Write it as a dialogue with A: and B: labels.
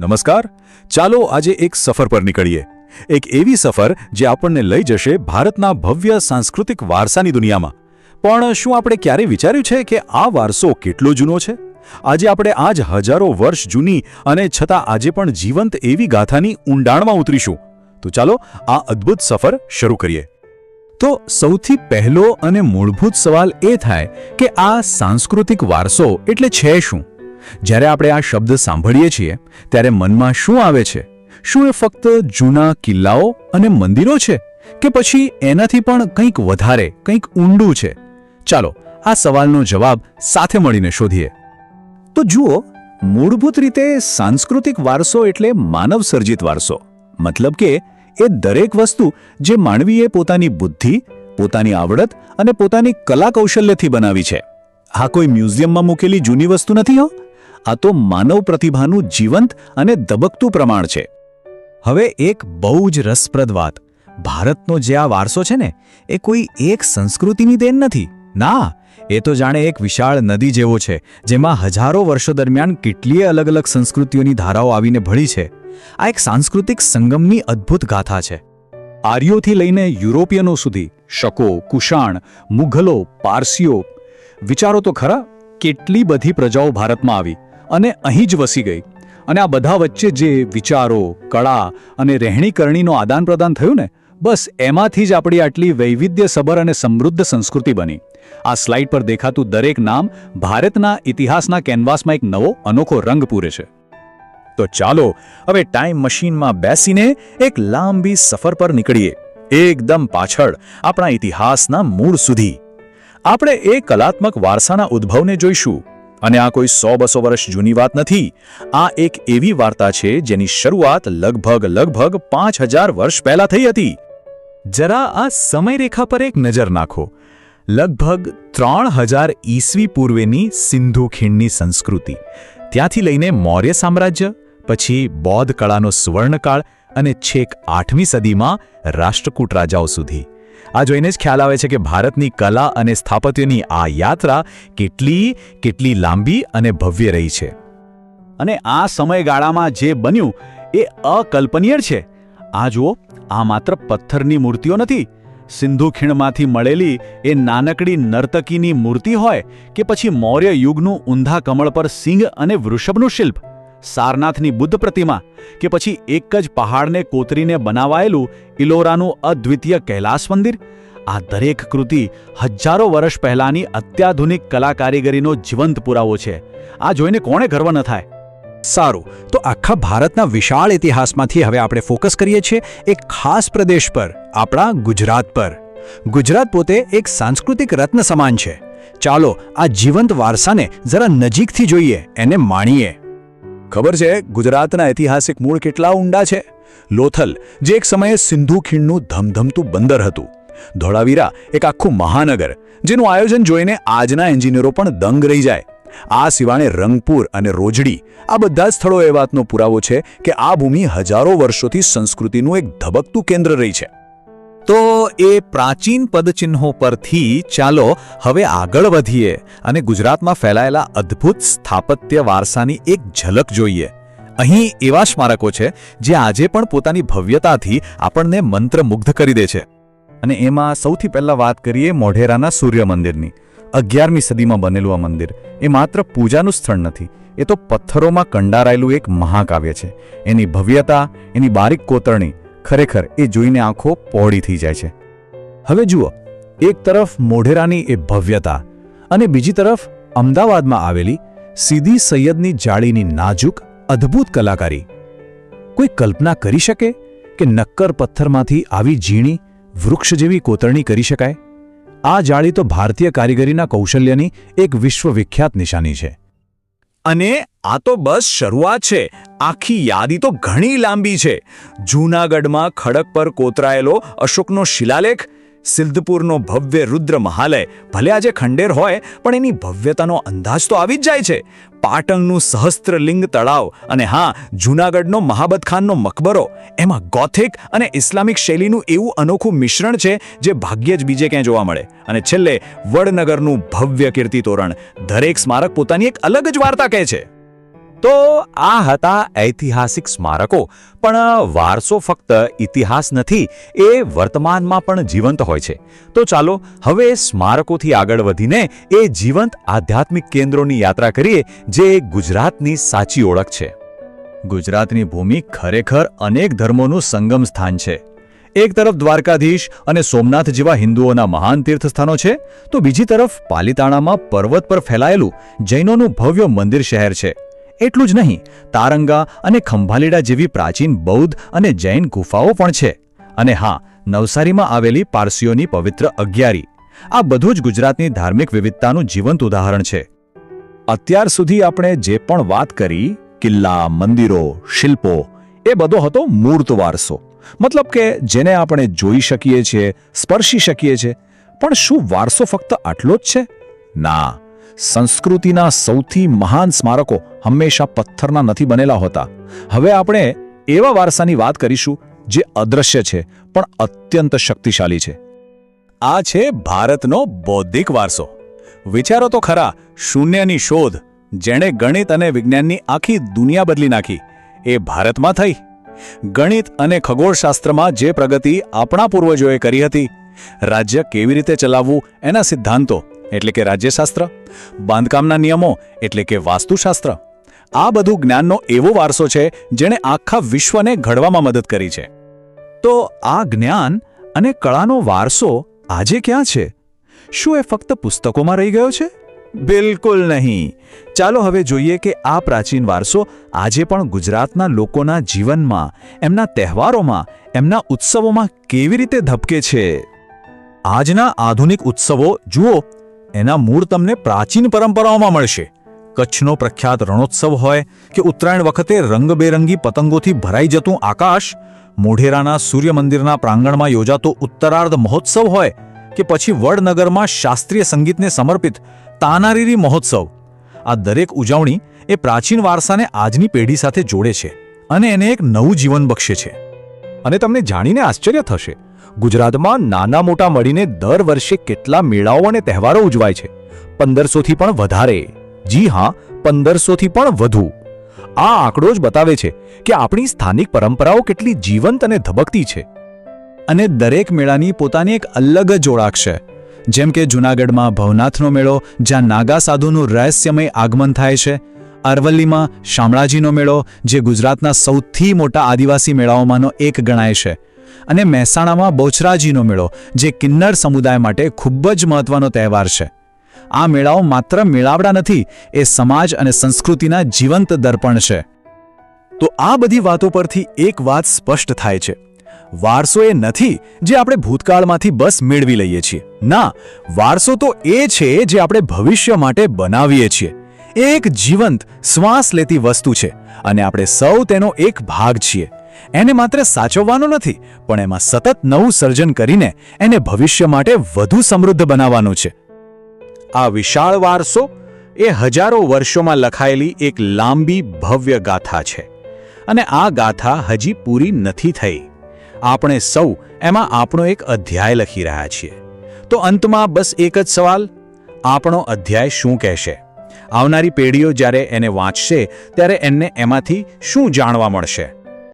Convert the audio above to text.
A: નમસ્કાર. ચાલો આજે એક સફર પર નીકળીએ. એક એવી સફર જે આપણને લઈ જશે ભારતના ભવ્ય સાંસ્કૃતિક વારસાની દુનિયામાં. પણ શું આપણે ક્યારે વિચાર્યું છે કે આ વારસો કેટલો જૂનો છે? આજે આપણે આજ હજારો વર્ષ જૂની અને છતાં આજે પણ જીવંત એવી ગાથાની ઊંડાણમાં ઉતરીશું. તો ચાલો આ અદ્ભુત સફર શરૂ કરીએ. તો સૌથી પહેલો અને મૂળભૂત સવાલ એ થાય કે આ સાંસ્કૃતિક વારસો એટલે છે શું? જ્યારે આપણે આ શબ્દ સાંભળીએ છીએ, ત્યારે મનમાં શું આવે છે? શું એ ફક્ત જૂના કિલ્લાઓ અને મંદિરો છે? કે પછી એનાથી પણ કંઈક વધારે, કંઈક ઊંડું છે? ચાલો, આ સવાલનો જવાબ સાથે મળીને શોધીએ. તો જુઓ, મૂળભૂત રીતે સાંસ્કૃતિક વારસો એટલે માનવ સર્જિત વારસો. મતલબ કે, એ દરેક વસ્તુ જે માનવીએ પોતાની બુદ્ધિ, પોતાની આવડત અને પોતાની કલા કૌશલ્યથી બનાવી છે. આ કોઈ મ્યુઝિયમમાં મૂકેલી જૂની વસ્તુ નથી હો? આ તો માનવ પ્રતિભાનું જીવંત અને ધબકતું પ્રમાણ છે. હવે એક બહુ જ રસપ્રદ વાત. ભારતનો જે આ વારસો છે ને, એ કોઈ એક સંસ્કૃતિની દેન નથી. ના, એ તો જાણે એક વિશાળ નદી જેવો છે, જેમાં હજારો વર્ષો દરમિયાન કેટલીય અલગ અલગ સંસ્કૃતિઓની ધારાઓ આવીને ભળી છે. આ એક સાંસ્કૃતિક સંગમની અદ્ભુત ગાથા છે. આર્યોથી લઈને યુરોપિયનો સુધી, શકો, કુષાણ, મુઘલો, પારસીઓ, વિચારો તો ખરા, કેટલી બધી પ્રજાઓ ભારતમાં આવી. અને અહીં જ વસી ગઈ. અને આ બધા વચ્ચે જે વિચારો, કળા અને રહેણીકરણીનો આદાન પ્રદાન થયું ને, બસ એમાંથી જ આપણી આટલી વૈવિધ્યસભર અને સમૃદ્ધ સંસ્કૃતિ બની. આ સ્લાઇડ પર દેખાતું દરેક નામ ભારતના ઇતિહાસના કેનવાસમાં એક નવો, અનોખો રંગ પૂરે છે. તો ચાલો, હવે ટાઈમ મશીનમાં બેસીને એક લાંબી સફર પર નીકળીએ. એકદમ પાછળ, આપણા ઇતિહાસના મૂળ સુધી. આપણે એ કલાત્મક વારસાના ઉદ્ભવને જોઈશું. અને આ કોઈ સો બસો વર્ષ જૂની વાત નથી. આ એક એવી વાર્તા છે જેની શરૂઆત લગભગ લગભગ પાંચ હજાર વર્ષ પહેલા થઈ હતી. જરા આ સમયરેખા પર એક નજર નાખો. લગભગ ત્રણ હજાર ઈસવી પૂર્વેની સિંધુ ખીણની સંસ્કૃતિ. ત્યાંથી લઈને મૌર્ય સામ્રાજ્ય, પછી બૌદ્ધ કળાનો સુવર્ણકાળ અને છેક આઠમી સદીમાં રાષ્ટ્રકૂટ રાજાઓ સુધી. આ જોઈને જ ખ્યાલ આવે છે કે ભારતની કલા અને સ્થાપત્યની આ યાત્રા કેટલી કેટલી લાંબી અને ભવ્ય રહી છે. અને આ સમયગાળામાં જે બન્યું એ અકલ્પનીય છે. આ જુઓ, આ માત્ર પથ્થરની મૂર્તિઓ નથી. સિંધુ ખીણમાંથી મળેલી એ નાનકડી નર્તકીની મૂર્તિ હોય કે પછી મૌર્ય યુગનું ઊંધા કમળ પર સિંહ અને વૃષભનું શિલ્પ. સારનાથની બુદ્ધ પ્રતિમા કે પછી એક જ પહાડને કોતરીને બનાવાયેલું ઇલોરાનું અદ્વિતીય કૈલાસ મંદિર? આ દરેક કૃતિ હજારો વર્ષ પહેલાંની અત્યાધુનિક કલા કારીગરીનો જીવંત પુરાવો છે. આ જોઈને કોણે ગર્વ ન થાય? સારું, તો આખા ભારતના વિશાળ ઇતિહાસમાંથી હવે આપણે ફોકસ કરીએ છીએ એક ખાસ પ્રદેશ પર, આપણા ગુજરાત પર. ગુજરાત પોતે એક સાંસ્કૃતિક રત્ન સમાન છે. ચાલો, આ જીવંત વારસાને જરા નજીકથી જોઈએ, એને માણીએ. ખબર છે, ગુજરાતના ઐતિહાસિક મૂળ કેટલા ઊંડા છે? લોથલ, જે એક સમયે સિંધુ ખીણનું ધમધમતું બંદર હતું. ધોળાવીરા એક આખું મહાનગર, જેનું આયોજન જોઈને આજના એન્જિનિયરો પણ દંગ રહી જાય. આ સિવાને રંગપુર અને રોજડી, આ બધા સ્થળો એ વાતનો પુરાવો છે કે આ ભૂમિ હજારો વર્ષોથી સંસ્કૃતિનું એક ધબકતું કેન્દ્ર રહી છે. તો એ પ્રાચીન પદચિહ્નો પરથી ચાલો હવે આગળ વધીએ અને ગુજરાતમાં ફેલાયેલા અદ્ભુત સ્થાપત્ય વારસાની એક ઝલક જોઈએ. અહીં એવા સ્મારકો છે, જે આજે પણ પોતાની ભવ્યતાથી આપણને મંત્રમુગ્ધ કરી દે છે. અને એમાં સૌથી પહેલાં વાત કરીએ મોઢેરાના સૂર્ય મંદિરની. અગિયારમી સદીમાં બનેલું આ મંદિર એ માત્ર પૂજાનું સ્થળ નથી, એ તો પથ્થરોમાં કંડારાયેલું એક મહાકાવ્ય છે. એની ભવ્યતા, એની બારીક કોતરણી ખરેખર એ જોઈને આંખો પહોળી થઈ જાય છે. હવે જુઓ, એક તરફ મોઢેરાની એ ભવ્યતા અને બીજી તરફ અમદાવાદમાં આવેલી સીધી સૈયદની જાળીની નાજુક, અદ્ભુત કલાકારી. કોઈ કલ્પના કરી શકે કે નક્કર પથ્થરમાંથી આવી ઝીણી, વૃક્ષ જેવી કોતરણી કરી શકાય? આ જાળી તો ભારતીય કારીગરીના કૌશલ્યની એક વિશ્વવિખ્યાત નિશાની છે. અને આ તો બસ શરૂઆત છે. આખી યાદી તો ઘણી લાંબી છે. જૂનાગઢમાં ખડક પર કોતરાયેલો અશોકનો શિલાલેખ સિદ્ધપુરનો ભવ્ય રુદ્ર મહાલય. ભલે આજે ખંડેર હોય, પણ એની ભવ્યતાનો અંદાજ તો આવી જ જાય છે. પાટણનું સહસ્ત્રલિંગ તળાવ અને હા, જૂનાગઢનો મહાબતખાનનો મકબરો. એમાં ગોથિક અને ઇસ્લામિક શૈલીનું એવું અનોખું મિશ્રણ છે, જે ભાગ્યે જ બીજે ક્યાંય જોવા મળે. અને છેલ્લે, વડનગરનું ભવ્ય કીર્તિ તોરણ દરેક સ્મારક પોતાની એક અલગ જ વાર્તા કહે છે. તો આ હતા ઐતિહાસિક સ્મારકો, પણ વારસો ફક્ત ઇતિહાસ નથી, એ વર્તમાનમાં પણ જીવંત હોય છે. તો ચાલો, હવે સ્મારકોથી આગળ વધીને એ જીવંત આધ્યાત્મિક કેન્દ્રોની યાત્રા કરીએ, જે ગુજરાતની સાચી ઓળખ છે. ગુજરાતની ભૂમિ ખરેખર અનેક ધર્મોનું સંગમ સ્થાન છે. એક તરફ દ્વારકાધીશ અને સોમનાથ જેવા હિન્દુઓના મહાન તીર્થસ્થાનો છે, તો બીજી તરફ પાલિતાણામાં પર્વત પર ફેલાયેલું જૈનોનું ભવ્ય મંદિર શહેર છે. એટલું જ નહીં, તારંગા અને ખંભાલીડા જેવી પ્રાચીન બૌદ્ધ અને જૈન ગુફાઓ પણ છે. અને હા, નવસારીમાં આવેલી પારસીઓની પવિત્ર અગિયારી. આ બધું જ ગુજરાતની ધાર્મિક વિવિધતાનું જીવંત ઉદાહરણ છે. અત્યાર સુધી આપણે જે પણ વાત કરી, કિલ્લા, મંદિરો, શિલ્પો, એ બધો હતો મૂર્ત વારસો. મતલબ કે જેને આપણે જોઈ શકીએ છીએ, સ્પર્શી શકીએ છીએ. પણ શું વારસો ફક્ત આટલો જ છે? ના. સંસ્કૃતિના સૌથી મહાન સ્મારકો હંમેશા પથ્થરના નથી બનેલા હોતા. હવે આપણે એવા વારસાની વાત કરીશું જે અદ્રશ્ય છે, પણ અત્યંત શક્તિશાળી છે. આ છે ભારતનો બૌદ્ધિક વારસો. વિચારો તો ખરા, શૂન્યની શોધ, જેણે ગણિત અને વિજ્ઞાનની આખી દુનિયા બદલી નાખી, એ ભારતમાં થઈ. ગણિત અને ખગોળશાસ્ત્રમાં જે પ્રગતિ આપણા પૂર્વજોએ કરી હતી, રાજ્ય કેવી રીતે ચલાવવું એના સિદ્ધાંતો એટલે કે રાજ્યશાસ્ત્ર, બાંધકામના નિયમો એટલે કે વાસ્તુશાસ્ત્ર. આ બધું જ્ઞાનનો એવો વારસો છે જેણે આખા વિશ્વને ઘડવામાં મદદ કરી છે. તો આ જ્ઞાન અને કળાનો વારસો આજે ક્યાં છે? શું એ ફક્ત પુસ્તકોમાં રહી ગયો છે? બિલકુલ નહીં. ચાલો હવે જોઈએ કે આ પ્રાચીન વારસો આજે પણ ગુજરાતના લોકોના જીવનમાં, એમના તહેવારોમાં, એમના ઉત્સવોમાં કેવી રીતે ધબકે છે? આજના આધુનિક ઉત્સવો, જુઓ એના મૂળ તમને પ્રાચીન પરંપરાઓમાં મળશે. કચ્છનો પ્રખ્યાત રણોત્સવ હોય કે ઉત્તરાયણ વખતે રંગબેરંગી પતંગોથી ભરાઈ જતું આકાશ, મોઢેરાના સૂર્ય મંદિરના પ્રાંગણમાં યોજાતો ઉત્તરાર્ધ મહોત્સવ હોય કે પછી વડનગરમાં શાસ્ત્રીય સંગીતને સમર્પિત તાનારીરી મહોત્સવ. આ દરેક ઉજવણી એ પ્રાચીન વારસાને આજની પેઢી સાથે જોડે છે અને એને એક નવું જીવન બક્ષે છે. અને તમને જાણીને આશ્ચર્ય થશે ગુજરાતમાં નાના મોટા મળીને દર વર્ષે કેટલા મેળાઓ અને તહેવારો ઉજવાય છે? પંદરસોથી પણ વધારે. જી હા, પંદરસોથી પણ વધુ. આ આંકડો જ બતાવે છે કે આપણી સ્થાનિક પરંપરાઓ કેટલી જીવંત અને ધબકતી છે. અને દરેક મેળાની પોતાની એક અલગ જ ઓળખ છે. જેમ કે જૂનાગઢમાં ભવનાથનો મેળો, જ્યાં નાગા સાધુનું રહસ્યમય આગમન થાય છે. અરવલ્લીમાં શામળાજીનો મેળો, જે ગુજરાતના સૌથી મોટા આદિવાસી મેળાઓમાંનો એક ગણાય છે. અને મહેસાણામાં બોચરાજીનો મેળો, જે કિન્નર સમુદાય માટે ખૂબ જ મહત્વનો તહેવાર છે. આ મેળાઓ માત્ર મેળાવડા નથી, એ સમાજ અને સંસ્કૃતિના જીવંત દર્પણ છે. તો આ બધી વાતો પરથી એક વાત સ્પષ્ટ થાય છે. વારસો એ નથી જે આપણે ભૂતકાળમાંથી બસ મેળવી લઈએ છીએ. ના, વારસો તો એ છે જે આપણે ભવિષ્ય માટે બનાવીએ છીએ. એ એક જીવંત, શ્વાસ લેતી વસ્તુ છે અને આપણે સૌ તેનો એક ભાગ છીએ. એને માત્ર સાચવવાનો નથી, પણ એમાં સતત નવું સર્જન કરીને એને ભવિષ્ય માટે વધુ સમૃદ્ધ બનાવવાનું છે. આ વિશાળ વારસો એ હજારો વર્ષોમાં લખાયેલી એક લાંબી ભવ્ય ગાથા છે. અને આ ગાથા હજી પૂરી નથી થઈ. આપણે સૌ એમાં આપણો એક અધ્યાય લખી રહ્યા છીએ. તો અંતમાં બસ એક જ સવાલ, આપણો અધ્યાય શું કહેશે? આવનારી પેઢીઓ જ્યારે એને વાંચશે, ત્યારે એમને એમાંથી શું જાણવા મળશે?